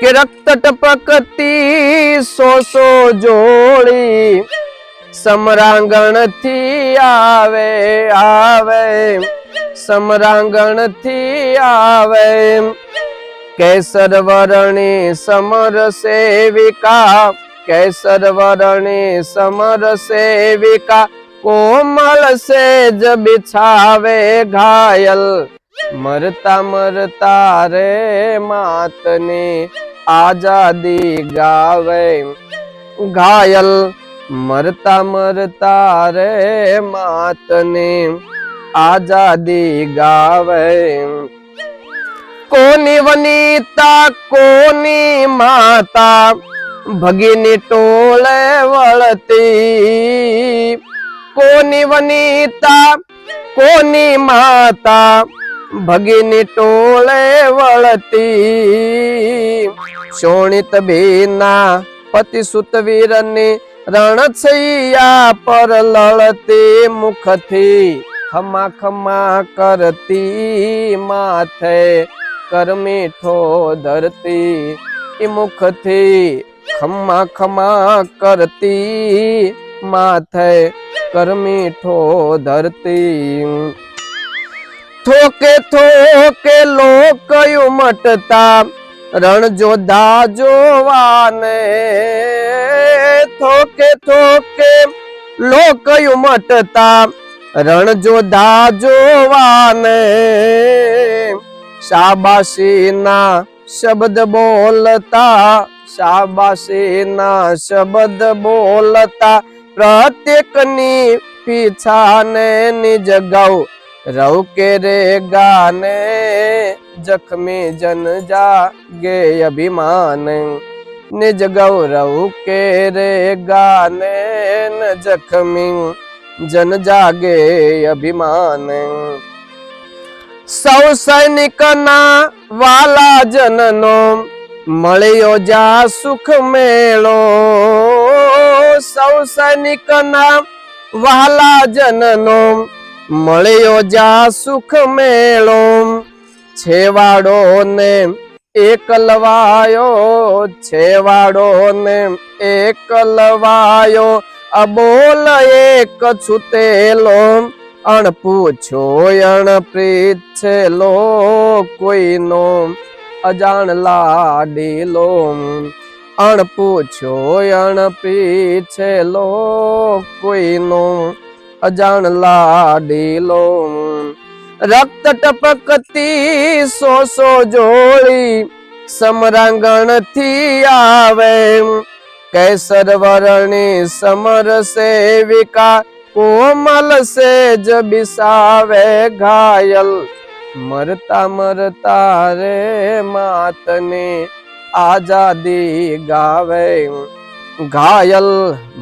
કે રક્ત ટપકતી સો સો જોડી સમરાંગણ થી આવે આવે સમરાંગણ થી આવે કેસર વર્ણી સમર સેવિકા કેસર વર્ણી સમર સેવિકા કોમળ સેજ બિછાવે ઘાયલ મરતા મરતા રે માતની आज़ादी गावे। घायल मरता मरता रे मात ने आज़ादी गावे। कोनी वनीता, कोनी माता, भगिनी टोले वलती कोनी वनीता, कोनी माता ભગીની ટોળે વળતી. શોણિત ભીના પતિ સુત વીરની રણછૈયા પર લળતી મુખથી ખમા ખમા કરતી માથે કરમીઠો ધરતી. એ મુખથી ખમા ખમા કરતી માથે કરમીઠો ધરતી. થોકે થોકે લોક ઉમટતા રણ જોધા જોવાને થોકે થોકે લોક ઉમટતા રણ જોધા જોવાને શાબાશીના શબ્દ બોલતા શાબાશીના શબ્દ બોલતા પ્રત્યેકની પીછાને નિજ ગૌ रौके रे गाने जख्मी जन जागे अभिमान निज गौरव के रे गाने न जख्मी जन जागे अभिमान સૌ સૈનિકના વાલા જનનો મળ્યો જા સુખ મેળો સૌ સૈનિકના વાલા જનનો મળ્યો જા સુખ મેળો. છેવાડો ને એકલવાયો છેવાડો ને એકલવાયો અબોલ એક છુતેલો. અણ પૂછો, અણ પ્રીત છેલો કોઈનો? અજાણ લાડીલો. અણ પૂછો, અણ પ્રીત છેલો કોઈનો? અજાણ લાડીલો રક્ત ટપકતી સો સો જોડી સમરાંગણ થી આવે કેસર વર્ણી સમર સેવિકા કોમલ સેજ બિસાવે ઘાયલ મરતા મરતા રે માતને આઝાદી ગાવે ઘાયલ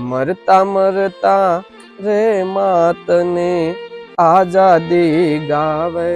મરતા મરતા રે માતને આઝાદી ગાવે